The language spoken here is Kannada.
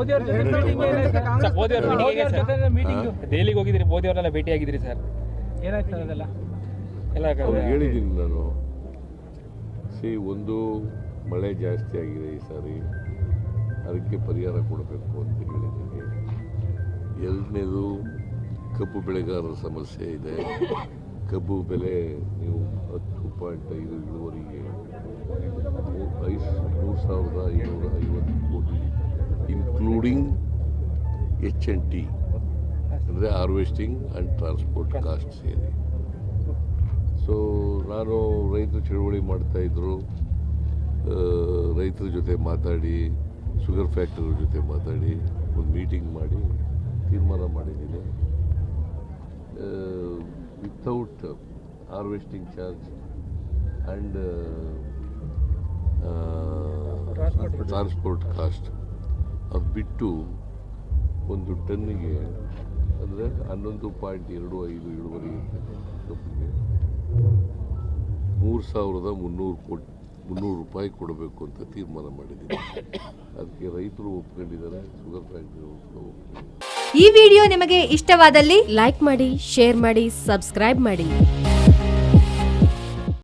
ಮೋದಿ ಅವ್ರ ಜೊತೆ ಮೀಟಿಂಗ್ ಸರ್ ಮೋದಿ ಅವ್ರ ಮೀಟಿಂಗ್ ಹೇಗೆ ಸರ್? ಮೀಟಿಂಗ್ ದೆಹಲಿಗೆ ಹೋಗಿದ್ರಿ ಮೋದಿ ಅವ್ರನ್ನೆಲ್ಲ ಭೇಟಿ ಆಗಿದ್ರಿ ಸರ್? ಏನಾಯ್ತು ಸರ್ ಅದೆಲ್ಲ? ಎಲ್ಲ ಅವ್ರಿಗೆ ಹೇಳಿದ್ದೀನಿ ನಾನು. ಸಿ ಒಂದು ಮಳೆ ಜಾಸ್ತಿ ಆಗಿದೆ ಈ ಸಾರಿ. ಅದಕ್ಕೆ ಪರಿಹಾರ ಕೊಡಬೇಕು ಅಂತ ಹೇಳಿದ್ದೀನಿ. ಎರಡನೇದು ಕಬ್ಬು ಬೆಳೆಗಾರರ ಸಮಸ್ಯೆ ಇದೆ. ಕಬ್ಬು ಬೆಲೆ ನೀವು ಹತ್ತು ಪಾಯಿಂಟ್ ಐದು ಇಳುವರಿಗೆ. ಐದು ಮೂರು ಸಾವಿರದ ಐನೂರ ಐವತ್ತು ಇನ್ಕ್ಲೂಡಿಂಗ್ ಎಚ್ ಎನ್ ಟಿ ಅಂದರೆ ಹಾರ್ವೆಸ್ಟಿಂಗ್ ಆ್ಯಂಡ್ ಟ್ರಾನ್ಸ್ಪೋರ್ಟ್ ಕಾಸ್ಟ್ ಸೇರಿ. ಸೊ ನಾನು ರೈತರು ಚಳುವಳಿ ಮಾಡ್ತಾಯಿದ್ರು ರೈತರ ಜೊತೆ ಮಾತಾಡಿ ಶುಗರ್ ಫ್ಯಾಕ್ಟರಿ ಜೊತೆ ಮಾತಾಡಿ ಒಂದು ಮೀಟಿಂಗ್ ಮಾಡಿ ತೀರ್ಮಾನ ಮಾಡಿದ್ದೀನಿ. Without harvesting charge and transport cost ಬಿಟ್ಟು ಒಂದು ಟನ್ನಿಗೆ ಅಂದರೆ ಹನ್ನೊಂದು ಪಾಯಿಂಟ್ ಎರಡು ಐದು ಇಳುವರಿ ಕಬ್ಬಿಗೆ ಮೂರು ಸಾವಿರದ ಮುನ್ನೂರು ಕೋಟಿ, ಮುನ್ನೂರು ರೂಪಾಯಿ ಕೊಡಬೇಕು ಅಂತ ತೀರ್ಮಾನ ಮಾಡಿದ್ದೀನಿ. ಅದಕ್ಕೆ ರೈತರು ಒಪ್ಕೊಂಡಿದ್ದಾರೆ, ಶುಗರ್ ಫ್ಯಾಕ್ಟ್ರಿ ಒಪ್ಕೊಂಡಿದ್ದಾರೆ ಈ ವಿಡಿಯೋ ನಿಮಗೆ ಇಷ್ಟವಾದಲ್ಲಿ ಲೈಕ್ ಮಾಡಿ, ಶೇರ್ ಮಾಡಿ, ಸಬ್ಸ್ಕ್ರೈಬ್ ಮಾಡಿ.